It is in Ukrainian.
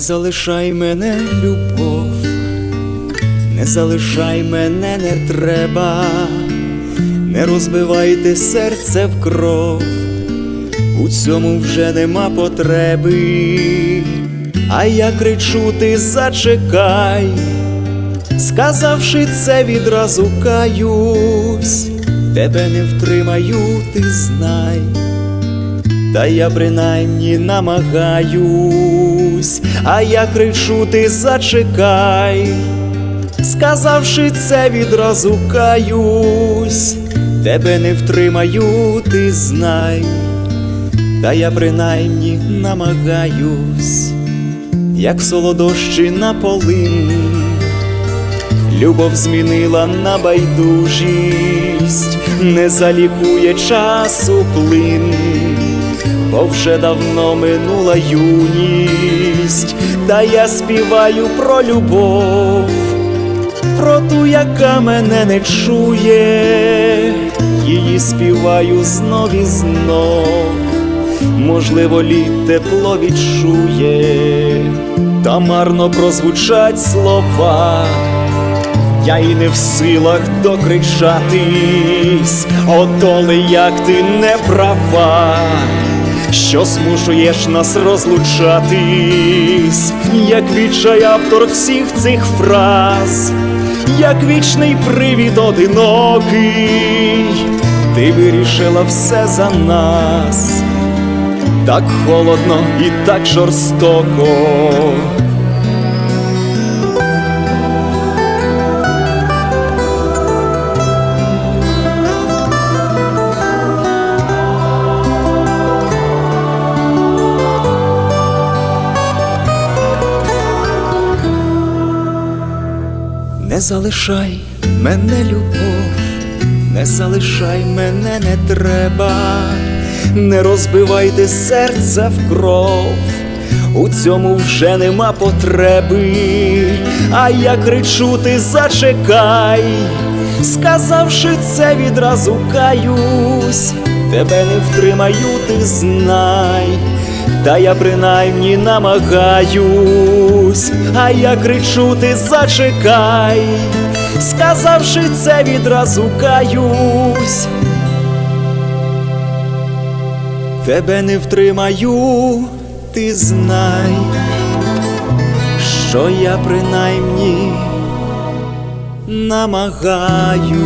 Не залишай мене, любов, не залишай мене, не треба, не розбивайте серце в кров, у цьому вже нема потреби, а я кричу, ти зачекай, сказавши це, відразу каюсь, тебе не втримаю, ти знай. Та я принаймні намагаюсь, а я кричу, ти зачекай, сказавши це, відразу каюсь, тебе не втримаю, ти знай, та я принаймні намагаюсь, як солодощі на полин, любов змінила на байдужість, не залікує часу плин бо вже давно минула юність, та я співаю про любов, про ту, яка мене не чує, її співаю знов і знов, можливо, лід тепло відчує, та марно прозвучать слова. Я і не в силах докричатись, отоли як ти не права, що змушуєш нас розлучатись, як відчай автор всіх цих фраз, як вічний привід одинокий, ти вирішила все за нас, так холодно і так жорстоко. Не залишай мене, любов, не залишай мене, не треба, не розбивайте серце в кров, у цьому вже нема потреби, а я кричу, ти зачекай, сказавши це, відразу каюсь, тебе не втримаю, ти знай. Та я принаймні намагаюсь, а я кричу, ти зачекай, сказавши це, відразу каюсь. Тебе не втримаю, ти знай, що я принаймні намагаюсь.